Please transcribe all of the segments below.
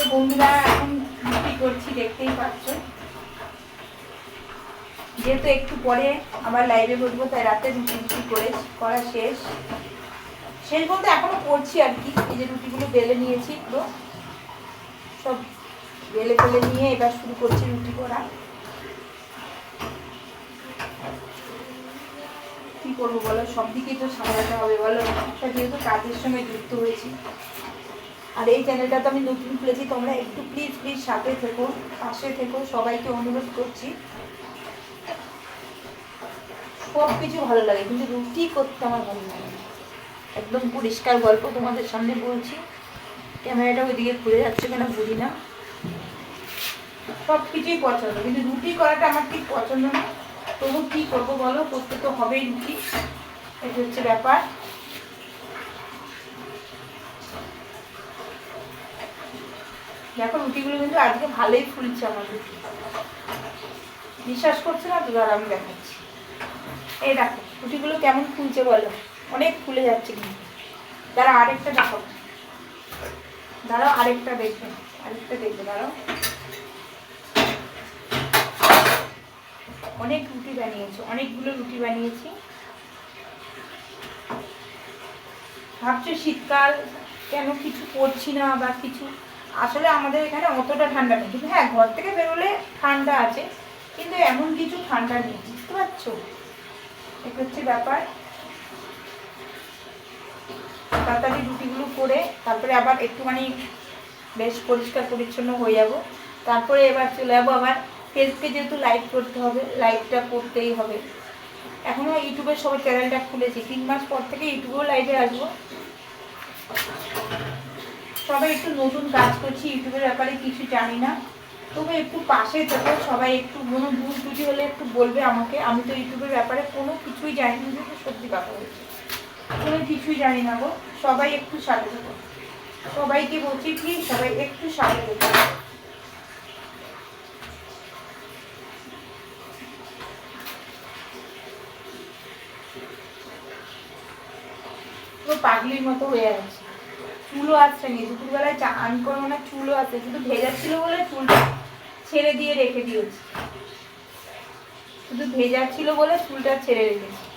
তো বন্ধুরা, এখন রুটি করছি, দেখতেই পাচ্ছ। যেহেতু একটু পরে আবার লাইভে বসবো, তাই রাতে রুটি রুটি করে করা শেষ। শেষ বলতে এখনও করছি আর কি, এই যে রুটিগুলো বেলে নিয়েছি পুরো। সব বেলে ফেলে নিয়ে এবার শুরু করছি রুটি করা। কি করব বলো? সব দিকেই তো সামলাতে হবে বলো? যেহেতু কাজের সঙ্গে যুক্ত হয়েছি। আর এই চ্যানেলটা তো আমি নতুন খুলেছি, তোমরা একটু প্লিজ প্লিজ সাথে থেকো, পাশে থেকো, সবাইকে অনুরোধ করছি। সব কিছু ভালো লাগে, কিন্তু রুটি করতে আমার ভালো লাগে একদম পরিষ্কার গল্প তোমাদের সামনে বলছি। ক্যামেরাটা ওইদিকে ঘুরে যাচ্ছে কেন বুঝি না। সব কিছুই পছন্দ, কিন্তু রুটি করাটা আমার ঠিক পছন্দ না। তবু কী করব বলো? করতে তো হবেই রুটি। এটা হচ্ছে ব্যাপার। দেখো রুটিগুলো কিন্তু আজকে ভালোই ফুলছে আমার রুটি বিশ্বাস করছে না? তো আমি দেখাচ্ছি। এই দেখো, রুটিগুলো কেমন ফুলছে বলো? অনেক ফুলে যাচ্ছে কিন্তু। দাঁড়া আরেকটা দেখো। দাঁড়াও, আরেকটা দেখবে আরেকটা দেখবে দাঁড়াও। অনেক রুটি বানিয়েছি, অনেকগুলো রুটি বানিয়েছি। ভাবছ শীতকাল কেন কিছু করছি না বা কিছু আসলে আমাদের এখানে অতটা ঠান্ডা নেই। কিন্তু হ্যাঁ ঘর থেকে বেরোলে ঠান্ডা আছে, কিন্তু এমন কিছু ঠান্ডা নেই, বুঝতে পারছ? এটা হচ্ছে ব্যাপার। তাড়াতাড়ি রুটিগুলো করে তারপরে আবার একটুখানি বেশ পরিষ্কার পরিচ্ছন্ন হয়ে যাব। তারপরে এবার চলে যাব আবার ফেসবুকে যেহেতু লাইভ করতে হবে লাইভটা করতেই হবে। এখনও ইউটিউবের সবাই চ্যানেলটা খুলেছি। তিন মাস পর থেকে ইউটিউবেও লাইভে আসব। সবাই একটু নতুন কাজ করছি, ইউটিউবের ব্যাপারে কিছু জানি না। তবে একটু পাশে থেকো, সবাই একটু কোনো ভুল ত্রুটি হলে একটু বলবে আমাকে। আমি তো ইউটিউবের ব্যাপারে কোনো কিছুই জানি না যেহেতু সত্যি কথা বলছি। কোনো কিছুই জানি না গো, সবাই একটু সাথে থেকো। সবাইকে বলছি প্লিজ সবাই একটু সাথে পুরো পাগলির মতো হয়ে আছে। চুলও আসছে নি, দুপুরবেলায় চান করব না চুলও আসছে, শুধু ভেজা ছিল বলে চুলটা ছেড়ে দিয়ে রেখে দিয়েছি। শুধু ভেজা ছিল বলে চুলটা ছেড়ে রেখেছি।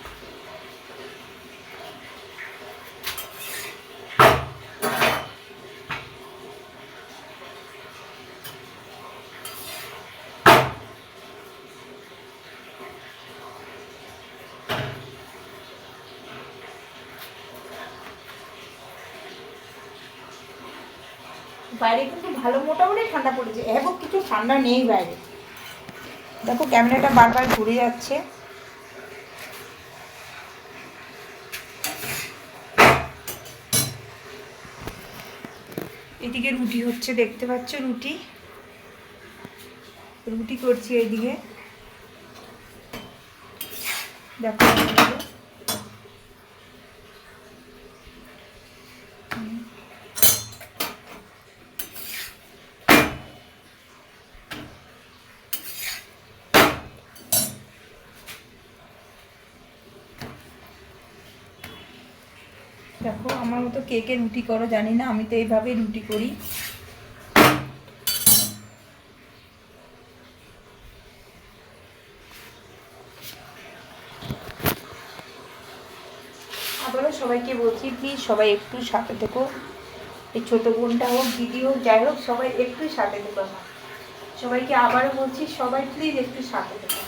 বাইরে কিন্তু ভালো মোটামুটি ঠান্ডা পড়েছে এখন কিছু ঠান্ডা নেই বাইরে। দেখো, ক্যামেরাটা বারবার ঘুরে যাচ্ছে। এদিকে রুটি হচ্ছে, দেখতে পাচ্ছ রুটি? রুটি করছি এইদিকে। দেখো। দেখো, আমার মতো কে কে রুটি করো জানি না, আমি তো এইভাবেই রুটি করি। আবারও সবাইকে বলছি প্লিজ সবাই একটু সাথে থেকো। এই ছোটো বোনটা হোক, দিদি হোক, যাই হোক, সবাই একটু সাথে থেকো। সবাইকে আবারও বলছি, সবাই প্লিজ একটু সাথে থেকো।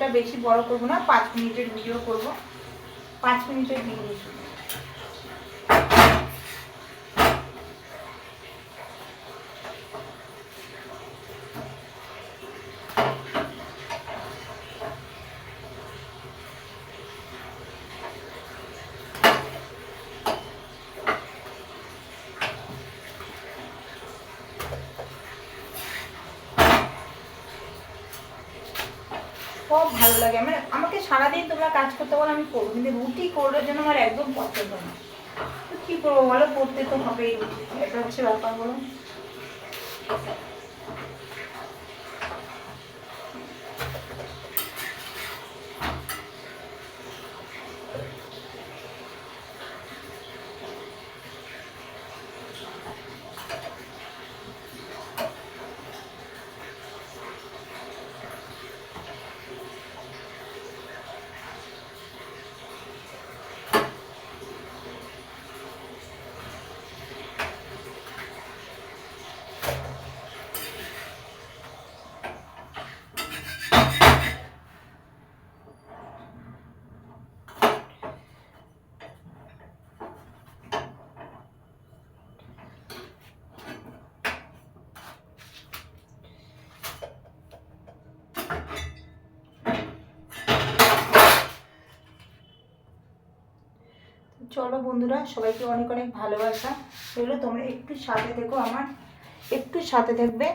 ভিডিওটা বেশি বড় করব না পাঁচ মিনিটের ভিডিও করব। পাঁচ মিনিটের ভিডিও শুধু সব ভালো লাগে। মানে আমাকে সারাদিন তোমরা কাজ করতে বলো, আমি করব। কিন্তু রুটি করার জন্য আমার একদম পছন্দ না। তো কী করব বলো? করতে তো হবেই। এটা হচ্ছে ব্যাপার বলো। চলো বন্ধুরা, সবাইকে অনেক অনেক ভালোবাসা। এগুলো তোমরা একটু সাথে থেকো আমার, একটু সাথে থাকবে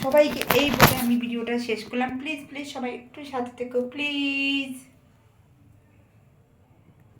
সবাইকে এই বলে আমি ভিডিওটা শেষ করলাম। প্লিজ প্লিজ সবাই একটু সাথে থেকো প্লিজ